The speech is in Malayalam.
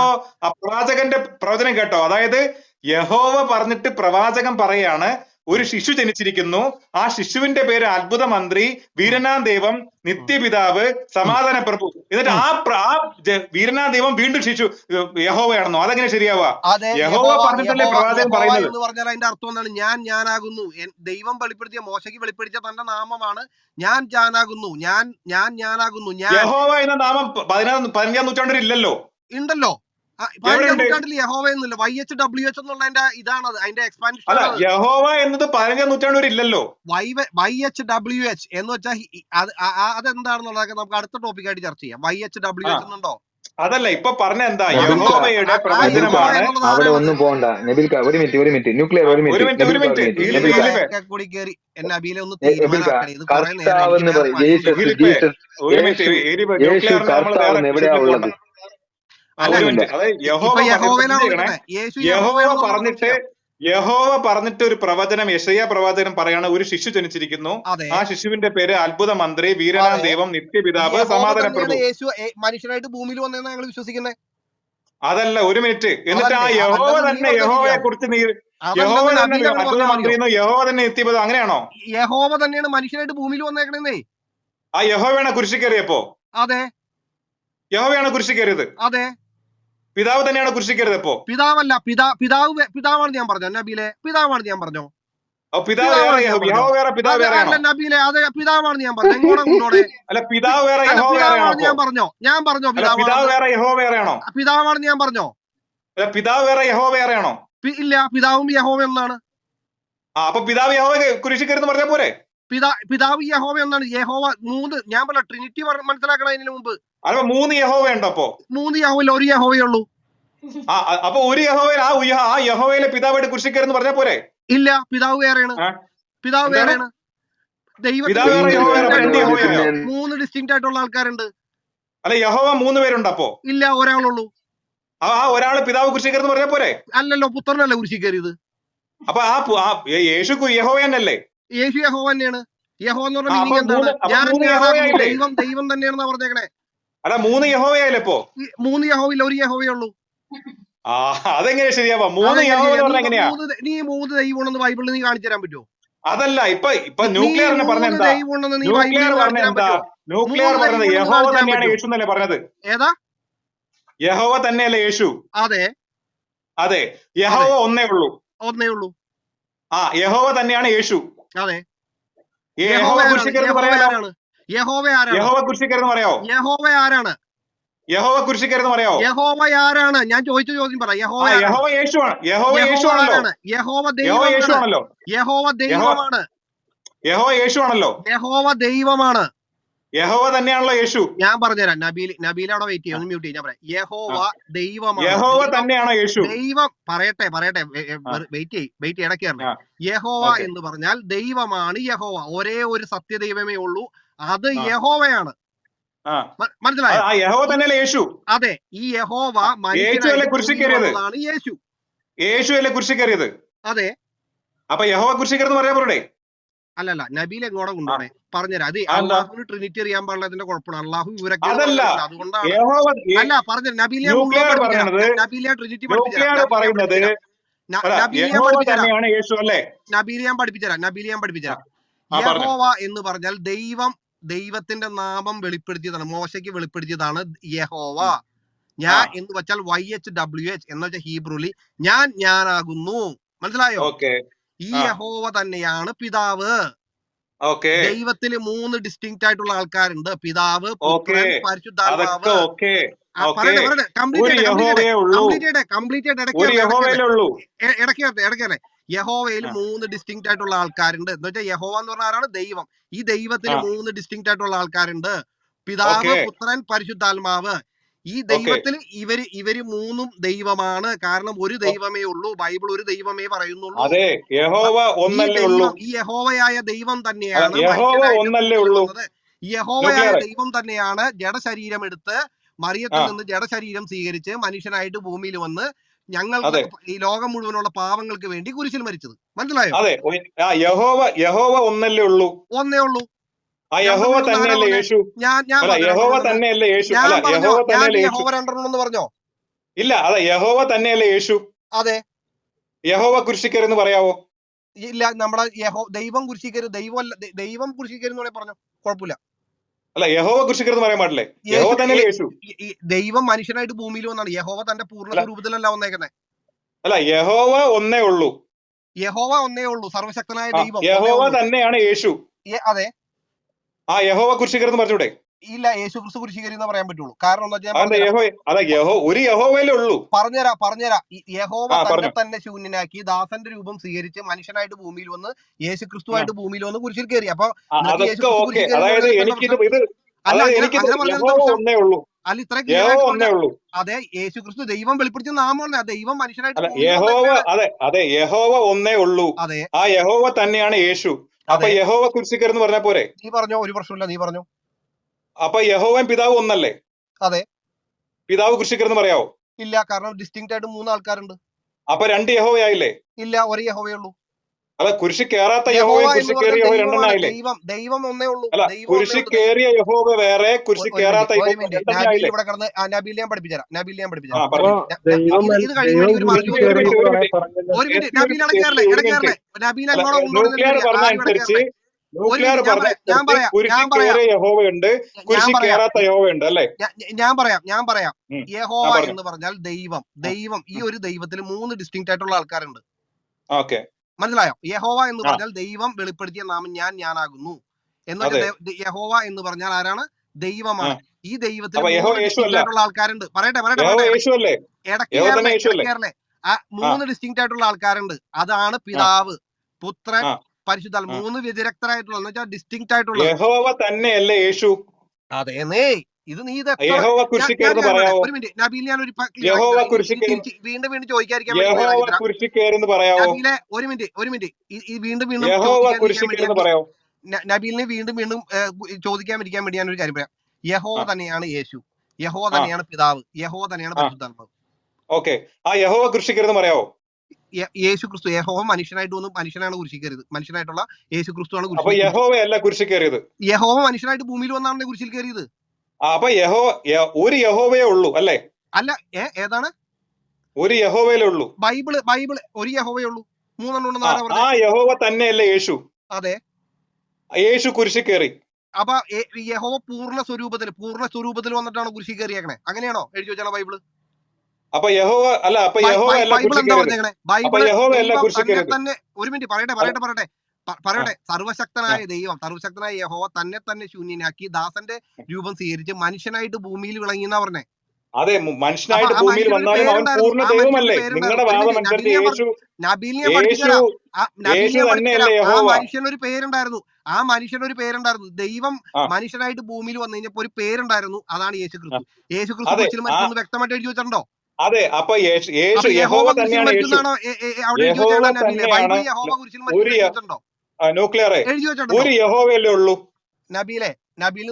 ആ പ്രവാചകന്റെ പ്രവചനം കേട്ടോ. അതായത് യഹോവ പറഞ്ഞിട്ട് പ്രവാചകൻ പറയാണ് ഒരു ശിശു ജനിച്ചിരിക്കുന്നു. ആ ശിശുവിന്റെ പേര് അത്ഭുത മന്ത്രി വീരനാം ദൈവം നിത്യപിതാവ് സമാധാന പ്രഭു. എന്നിട്ട് ആ ആ വീരനാം ദൈവം വീണ്ടും ശിശു യഹോവയാണെന്നോ? അതെങ്ങനെ ശരിയാവാ യഹോവ പറഞ്ഞിട്ടല്ലേ പ്രവാചകം പ്രവാചകൻ പറയുന്നത്? എന്ന് പറഞ്ഞാൽ അതിന്റെ അർത്ഥം എന്താണ്? ഞാൻ ഞാനാകുന്നു. ദൈവം വെളിപ്പെടുത്തിയ മോശയ്ക്ക് വെളിപ്പെടുത്തിയ തന്റെ നാമമാണ് ഞാൻ ഞാനാകുന്നു. ഞാൻ ഞാൻ ഞാനാകുന്നു. ഞാൻ യഹോവ എന്ന നാമം പതിനാറ് പതിനഞ്ചാം നൂറ്റാണ്ടിൽ ഇല്ലല്ലോ. ഉണ്ടല്ലോ യഹോവ എന്നത് പതിനഞ്ചാം നൂറ്റാണ്ട് ഇല്ലല്ലോ. വൈ എച്ച് ഡബ്ല്യു എച്ച് എന്ന് വെച്ചാൽ അതെന്താണെന്നുള്ളതൊക്കെ നമുക്ക് അടുത്ത ടോപ്പിക് ആയിട്ട് ചർച്ച ചെയ്യാം. വൈ എച്ച് ഡബ്ല്യു എച്ച് എന്നുണ്ടോ? അതല്ല ഇപ്പൊ പറഞ്ഞ എന്താ? യഹോവയുടെ പ്രവചനമാണ് അവിടെ ഒന്നും നബിൽക്ക ഒരു മിനിറ്റ് ഒരു മിനിറ്റ്. ന്യൂക്ലിയർ ഒരു ഒരു മിനിറ്റ് മിനിറ്റ്, ഒരു മിനിറ്റ്. കൂടി കേറി എന്നെ അബിയിലെ ഒന്ന് യേശു യേശു കർത്താവ് എവിടെയാ ഉള്ളത്? യഹോവ പറഞ്ഞിട്ട്. യഹോവ പറഞ്ഞിട്ട് ഒരു പ്രവചനം യശയ പ്രവചനം പറയാണ്. ഒരു ശിശു ജനിച്ചിരിക്കുന്നു. ആ ശിശുവിന്റെ പേര് അത്ഭുത മന്ത്രി വീരനാം ദൈവം നിത്യപിതാവ് സമാധാന പ്രഭു മനുഷ്യനായിട്ട് ഭൂമിയിൽ വന്നതെന്ന് ഞങ്ങൾ വിശ്വസിക്കുന്നത് അതല്ല ഒരു മിനിറ്റ്. എന്നിട്ട് ആ യഹോവ തന്നെ യഹോവയെ. കുറിച്ച് നീ യഹോവ തന്നെ അത്ഭുത മന്ത്രി എന്നോ യഹോവ തന്നെ നിത്യപിതാവ് അങ്ങനെയാണോ? യഹോവ തന്നെയാണ് മനുഷ്യനായിട്ട് ഭൂമിയിൽ വന്നേക്കണേ ആ യഹോവയാണ് കുരിശിക്കേറിയപ്പോ അതെ. യഹോവയാണ് കുരിശിക്കേറിയത് കയറിയത്. അതെ. പിതാവ് തന്നെയാണ് കുരിശിക്കരുത് ഇപ്പോ? പിതാവല്ല പിതാ പിതാവ് പിതാവാണ് ഞാൻ പറഞ്ഞു നബീലെ പിതാവാണ് ഞാൻ പറഞ്ഞോ? അപ്പൊ പിതാവ് പിതാവാണ് വേറെ ഞാൻ യഹോ- വേറെ വേറെയാണോ അല്ല നബീലെ അതെ പിതാവാണ് ഞാൻ പറഞ്ഞു എങ്ങോടെ കൊണ്ടോടെ അല്ല പിതാവ് വേറെ ഞാൻ? പറഞ്ഞോ? ഞാൻ പറഞ്ഞോ അല്ല പിതാവ് പിതാവാണ് വേറെ യഹോവ വേറെയാണോ പിതാവാണെന്ന് ഞാൻ പറഞ്ഞോ? പിതാവ് വേറെ യഹോവ വേറെയാണോ ഇല്ല പിതാവും എന്നാണ് ആ അപ്പൊ പിതാവ് യഹോവ കുരിശിക്കരുത് പറഞ്ഞാ പോരെ? പിതാ പിതാവ് യഹോവ എന്നാണ്. യഹോവ മൂന്ന് ഞാൻ പറഞ്ഞ ട്രിനിറ്റി മനസ്സിലാക്കണം അതിന് മുമ്പ്. അപ്പൊ മൂന്ന് യഹോവ ഉണ്ടോ അപ്പോ? മൂന്ന് യഹോവല്ല ഒരു യഹോവയേ ഉള്ളൂ. ആ അപ്പൊ ഒരു യഹോവയിൽ ആ ആ യഹോവയിലെ പിതാവായിട്ട് കുരിശിക്കരുന്ന് പറഞ്ഞാ പോരെ? ഇല്ല പിതാവ് വേറെയാണ്? പിതാവ്? വേറെയാണ്. മൂന്ന് യഹോവ രണ്ട് ആയിട്ടുള്ള- ആൾക്കാരുണ്ട്. അല്ല യഹോവ മൂന്ന് പേരുണ്ട് അപ്പോ? ഇല്ല ഒരാളുള്ളൂ. ആ ഒരാൾ പിതാവ് കുരിശിക്കരുന്ന് പറഞ്ഞാ പോരെ? അല്ലല്ലോ പുത്രനല്ലേ കുരിശിക്കരുത് അപ്പൊ ആ യേശു യഹോവ യഹോവ തന്നെയല്ലേ? യേശു യഹോവ തന്നെയാണ്. യഹോ എന്ന് പറഞ്ഞാൽ മീനിങ് എന്താണ്? ഞാൻ. ദൈവം ദൈവം തന്നെയാണെന്നാ പറഞ്ഞേക്കണേ. അല്ല മൂന്ന് യഹോവയല്ലേ ഇപ്പോ? മൂന്ന് യഹോവില്ല ഒരു യഹോവയേ ഉള്ളൂ. ആ അതെങ്ങനെ ശരിയാവാ? മൂന്ന് നീ മൂന്ന് ദൈവമുണ്ടെന്ന് ബൈബിളിൽ നീ കാണിച്ചു തരാൻ പറ്റുമോ? അതല്ല ഇപ്പൊ ഇപ്പൊ ന്യൂക്ലിയർ പറ്റുമോ? ന്യൂക്ലിയർ പറഞ്ഞത് യഹോവ തന്നെയാണ്? യേശു എന്നല്ലേ പറഞ്ഞത്? ഏതാ? യഹോവ തന്നെയല്ലേ യേശു? അതെ. അതെ യഹോവ ഒന്നേ ഉള്ളൂ. ഒന്നേ ഉള്ളൂ. ആ യഹോവ തന്നെയാണ് യേശു. അതെ. യഹോവ ആരാണ്? യഹോവ ആരാണ്? യഹോവ ആരാണ്? യഹോവ കുരിശിക്കരുന്ന് പറയാമോ? യഹോവ ആരാണ്? യഹോവ കുരിശിക്കരുന്ന് പറയാമോ? യഹോവ ആരാണ്? ഞാൻ ചോദിച്ച ചോദ്യം പറ. യഹോവ യഹോവ യേശുവാണ്. യഹോവ യഹോവ ദൈവമാണ്. യഹോവ യഹോവ ദൈവമാണ്. യഹോവ തന്നെയാണല്ലോ യേശു. ഞാൻ പറഞ്ഞുതരാം. നബീൽ നബീൽ അവിടെ വെയിറ്റ് ചെയ്യും മ്യൂട്ട് ചെയ്യും. ഞാൻ പറയാം. യഹോവ ദൈവമാണ്. യഹോവ തന്നെയാണോ യേശു. ദൈവം പറയട്ടെ പറയട്ടെ. വെയിറ്റ് ചെയ്യും വെയിറ്റ് ഇടയ്ക്ക് ആ. യഹോവ എന്ന് പറഞ്ഞാൽ ദൈവമാണ് യഹോവ. ഒരേ ഒരു സത്യ ദൈവമേ ഉള്ളൂ. അത് യഹോവയാണ്. മനസ്സിലായോ? യഹോവ തന്നെയല്ലേ യേശു? അതെ. ഈ യഹോവ കയറിയത്? യേശു യേശു. അല്ലേ കുരിശി കയറിയത് അതെ. അപ്പൊ യഹോവ കുരിശിക്കരുന്ന് പറയാൻ പോരേ അല്ലല്ല നബീൽ എങ്ങോടെ കൊണ്ടുപോണേ പറഞ്ഞുതരാം. അത്? അള്ളാഹുവിന് ട്രിനിറ്റി അറിയാൻ പാടില്ലതിന്റെ കുഴപ്പമാണ് അള്ളാഹു ഇവരൊക്കെ. അതുകൊണ്ടാണ് അല്ല പറഞ്ഞു നബീലെ നബീലെ ട്രിനിറ്റി പറയുന്നത് ഞാൻ നബീലിയ പഠിപ്പിച്ചുതരാം നബീലിയ പഠിപ്പിച്ചുതരാം യഹോവ എന്ന് പറഞ്ഞാൽ ദൈവം ദൈവത്തിന്റെ നാമം വെളിപ്പെടുത്തിയതാണ്. മോശയ്ക്ക് വെളിപ്പെടുത്തിയതാണ് യഹോവ. ഞാൻ എന്ന് വെച്ചാൽ വൈ എച്ച് ഡബ്ല്യു എച്ച് എന്ന് വെച്ചാൽ ഹീബ്രുലി. ഞാൻ ഞാനാകുന്നു. മനസ്സിലായോ? ഈ. യഹോവ തന്നെയാണ് പിതാവ്. ഓക്കെ. ദൈവത്തിൽ മൂന്ന് ഡിസ്റ്റിങ്ക്റ്റ് ആയിട്ടുള്ള ആൾക്കാരുണ്ട്. പിതാവ് പുത്രൻ പരിശുദ്ധാത്മാവ്. യഹോവയിൽ മൂന്ന് ഡിസ്റ്റിങ്ക്റ്റ് ആയിട്ടുള്ള ആൾക്കാരുണ്ട്. എന്ന് വെച്ചാൽ യഹോവ എന്ന് പറഞ്ഞ ആരാണ്? ദൈവം. ഈ ദൈവത്തിൽ മൂന്ന് ഡിസ്റ്റിങ്ക്റ്റ് ആയിട്ടുള്ള ആൾക്കാരുണ്ട്. പിതാവ് പുത്രൻ പരിശുദ്ധാത്മാവ്. ഈ ദൈവത്തിൽ ഇവർ ഇവർ മൂന്നും ദൈവമാണ്. കാരണം ഒരു ദൈവമേ ഉള്ളൂ. ബൈബിൾ ഒരു ദൈവമേ പറയുന്നുള്ളൂ. അതെ യഹോവ ഈ ഒന്നല്ലേ ഉള്ളൂ. ഈ യഹോവയായ ദൈവം തന്നെയാണ് യഹോവ ഒന്നല്ലേ ഉള്ളൂ. യഹോവയായ ദൈവം തന്നെയാണ് ജഡശരീരം എടുത്ത് മറിയത്തിൽ നിന്ന് ജഡശരീരം സ്വീകരിച്ച് മനുഷ്യനായിട്ട് ഭൂമിയിൽ വന്ന് ഞങ്ങൾക്ക് ഈ ലോകം മുഴുവനുള്ള പാവങ്ങൾക്ക് വേണ്ടി കുരിശിൽ മരിച്ചത്. മനസ്സിലായോ? അതെ യഹോവ യഹോവ ഒന്നല്ലേ ഉള്ളൂ. ഒന്നേ ഉള്ളൂ. യഹോവ തന്നെയല്ലേ യേശു? ഞാൻ ഞാൻ യഹോവ തന്നെയല്ലേ യേശു? യഹോവ തന്നെയല്ലേ യേശു യഹോവ രണ്ടെണ്ണം എന്ന് പറഞ്ഞോ? ഇല്ല അതെ യഹോവ തന്നെയല്ലേ യേശു? അതെ. യഹോവ കുരിശിക്കർ എന്ന് പറയാവോ? ഇല്ല നമ്മുടെ യഹോ ദൈവം കുരിശിക്കരുത് ദൈവം അല്ല ദൈവം കുരിശിക്കരുന്ന് പറഞ്ഞു? കുഴപ്പമില്ല. അല്ല യഹോവ കുരിശിക്കർ എന്ന് പറയാൻ പാടില്ലേ? യഹോവ തന്നെയല്ലേ യേശു? ദൈവം മനുഷ്യനായിട്ട് ഭൂമിയിൽ വന്നാണ്. യഹോവ തന്റെ പൂർണ രൂപത്തിലല്ല സ്വരൂപത്തിലല്ല വന്നേക്കുന്നത് അല്ല യഹോവ ഒന്നേ ഉള്ളൂ. യഹോവ ഒന്നേ ഉള്ളൂ സർവശക്തനായ ദൈവം യഹോവ തന്നെയാണ് യേശു. അതെ. ആ യഹോവ കുരിശിക്കർ എന്ന് പറഞ്ഞൂടെ? ഇല്ല യേശു ക്രിസ്തു കുരിശീകരിക്കുന്ന പറയാൻ പറ്റുള്ളൂ. കാരണം ഒരു യഹോവയിലേ ഉള്ളൂ. പറഞ്ഞുതരാ പറഞ്ഞുതരാ. യഹോവ തന്നെ തന്നെ ശൂന്യനാക്കി ദാസന്റെ രൂപം സ്വീകരിച്ച് മനുഷ്യനായിട്ട് ഭൂമിയിൽ വന്ന് യേശു ക്രിസ്തുവായിട്ട് ഭൂമിയിൽ വന്ന് കുരിശിൽ കയറി അപ്പൊ അതായത് എനിക്ക് അല്ല ഇത്ര അതെ യേശു ക്രിസ്തു ദൈവം വെളിപ്പെടുത്തിയ നാമമാണ്. ദൈവം മനുഷ്യനായിട്ട് യഹോവ അതെ അതെ യഹോവ ഒന്നേ ഉള്ളൂ. അതെ. ആ യഹോവ തന്നെയാണ് യേശു. അപ്പൊ യഹോവ കുരിശിക്കർ എന്ന് പറഞ്ഞ പോരെ? നീ പറഞ്ഞോ? ഒരു പ്രശ്നമില്ല നീ പറഞ്ഞോ? അപ്പൊ യഹോവൻ പിതാവ് ഒന്നല്ലേ? അതെ. പിതാവ് കുരിശിക്കർ എന്ന് പറയാവോ? ഇല്ല കാരണം ഡിസ്റ്റിങ്ക്റ്റ് ആയിട്ട് മൂന്ന് ആൾക്കാരുണ്ട്. അപ്പൊ രണ്ട് യഹോവയായില്ലേ? ഇല്ല ഒരു യഹോവേ ഉള്ളൂ. അല്ല കുരിശി കേറാത്ത യഹോവ യഹോവയും കുരിശി കേറിയ കയറിയ യഹോവ രണ്ടെണ്ണായില്ലേ? ദൈവം ദൈവം ഒന്നേ ഉള്ളൂ. അല്ല കുരിശി കേറിയ യഹോവ വേറെ കുരിശി കേറാത്ത ഇവിടെ കിടന്ന് നബീൽ ഞാൻ പഠിപ്പിച്ചുതരാം. നബീൽ ഞാൻ ആ പഠിപ്പിച്ചുതരാം. ഇത് കഴിയുമ്പോൾ ദൈവം ഒരു മിനിറ്റ് ഒരു മിനിറ്റ് നബീൽ അവിടെ കയറല്ലേ നബീൽ അങ്ങോട്ട് ഞാൻ പറയാം ഞാൻ പറയാം ഞാൻ പറയാം. യഹോവയുണ്ട്. ഞാൻ പറയാം. ഞാൻ- യഹോവ എന്ന് പറഞ്ഞാൽ ദൈവം. ദൈവം ഈ ഒരു ദൈവത്തിൽ മൂന്ന് ഡിസ്റ്റിങ് ആയിട്ടുള്ള ആൾക്കാരുണ്ട്. ഓക്കെ. മനസ്സിലായോ? യഹോവ എന്ന് പറഞ്ഞാൽ ദൈവം വെളിപ്പെടുത്തിയ നാമം ഞാൻ ഞാനാകുന്നു. എന്ന് അതെ. വെച്ചാൽ ദൈ- യഹോവ എന്ന് പറഞ്ഞാൽ ആരാണ്? ദൈവമാണ്. ഈ ദൈവത്തിൽ ആയിട്ടുള്ള ആൾക്കാരുണ്ട്. പറയട്ടെ പറയട്ടെ ഇടയ്ക്ക് ആ മൂന്ന് ഡിസ്റ്റിങ് ആയിട്ടുള്ള ആൾക്കാരുണ്ട്. അതാണ് പിതാവ്. പുത്രൻ. പരിശുദ്ധ മൂന്ന് വ്യതിരക്തരായിട്ടുള്ള എന്ന് വെച്ചാൽ ഡിസ്റ്റിങ് ആയിട്ടുള്ള യഹോവ തന്നെയല്ലേ യേശു? അതേന്നേ ഇത് നീ ഇത് ഒരു മിനിറ്റ് നബീൽ ഞാൻ ഒരു വീണ്ടും വീണ്ടും. പറയാവോ? നബീലെ ഒരു മിനിറ്റ് ഒരു മിനിറ്റ്. വീണ്ടും വീണ്ടും നബീലിനെ വീണ്ടും വീണ്ടും ചോദിക്കാൻ ഇരിക്കാൻ വേണ്ടി ഞാൻ ഒരു കാര്യം പറയാം. യഹോ തന്നെയാണ് യേശു. യഹോ തന്നെയാണ് പിതാവ്. യഹോ തന്നെയാണ്. പരിശുദ്ധാത്മാവ്. ഓക്കെ. ആ യഹോവ കൃഷിക്കരുന്ന് കയറുന്ന പറയാവോ? യേശു ക്രിസ്തു യഹോവ മനുഷ്യനായിട്ട് വന്നു മനുഷ്യനാണ് കുരിശിക്കരുത് മനുഷ്യനായിട്ടുള്ള യേശു ക്രിസ്തുവാണ് കുരിശിൽ യഹോവയല്ല കുരിശി കയറിയത്. യഹോവ മനുഷ്യനായിട്ട് ഭൂമിയിൽ വന്നാണ് കുരിശിൽ കയറിയത്? അപ്പൊ യഹോ ഒരു യഹോവയേ ഉള്ളൂ അല്ലേ? അല്ല ഏ ഏതാണ്? ഒരു യഹോവയിലേ ഉള്ളൂ. ബൈബിൾ ബൈബിൾ ഒരു യഹോവയേ ഉള്ളൂ. മൂന്നെണ്ണം ആ യഹോവ തന്നെയല്ലേ യേശു. അതെ. യേശു കുരിശി കയറി. അപ്പൊ യഹോവ പൂർണ സ്വരൂപത്തിൽ പൂർണ സ്വരൂപത്തിൽ വന്നിട്ടാണ് കുരിശി കയറിയേക്കണേ. അങ്ങനെയാണോ? എഴുതി വെച്ചാണോ ബൈബിൾ? അപ്പൊ യഹോവ അല്ല അപ്പൊ യഹോവ അപ്പൊ യഹോവ അല്ല ദൈവം തന്നെ ഒരു മിനിറ്റ് പറയട്ടെ പറയട്ടെ പറയട്ടെ. പറയട്ടെ. സർവശക്തനായ ദൈവം സർവശക്തനായ യഹോവ തന്നെ തന്നെ ശൂന്യനാക്കി ദാസന്റെ രൂപം സ്വീകരിച്ച് മനുഷ്യനായിട്ട് ഭൂമിയിൽ വിളങ്ങി എന്നാ പറഞ്ഞേ. അതെ മനുഷ്യനായിട്ട് ഭൂമിയിൽ വന്നാലും അവൻ പൂർണ ദൈവമല്ലേ? നിങ്ങളുടെ വാദം അനുസരിച്ച് യേശു യേശു തന്നെയല്ലേ യഹോവ. മനുഷ്യനൊരു പേരുണ്ടായിരുന്നു. ആ മനുഷ്യനൊരു പേരുണ്ടായിരുന്നു. ദൈവം മനുഷ്യനായിട്ട് ഭൂമിയിൽ വന്നു കഴിഞ്ഞപ്പോ ഒരു പേരുണ്ടായിരുന്നു. അതാണ് യേശു ക്രിസ്തു യേശു ക്രിസ്തു വ്യക്തമായിട്ട് എഴുതി വെച്ചിട്ടുണ്ടോ? അതെ അപ്പൊ യേശു യഹോവ തന്നെയാണ് യഹോവ ഒരു ന്യൂക്ലിയറെ. ഒരു യഹോവയല്ലേ ഉള്ളൂ. നബീലെ നബീൽ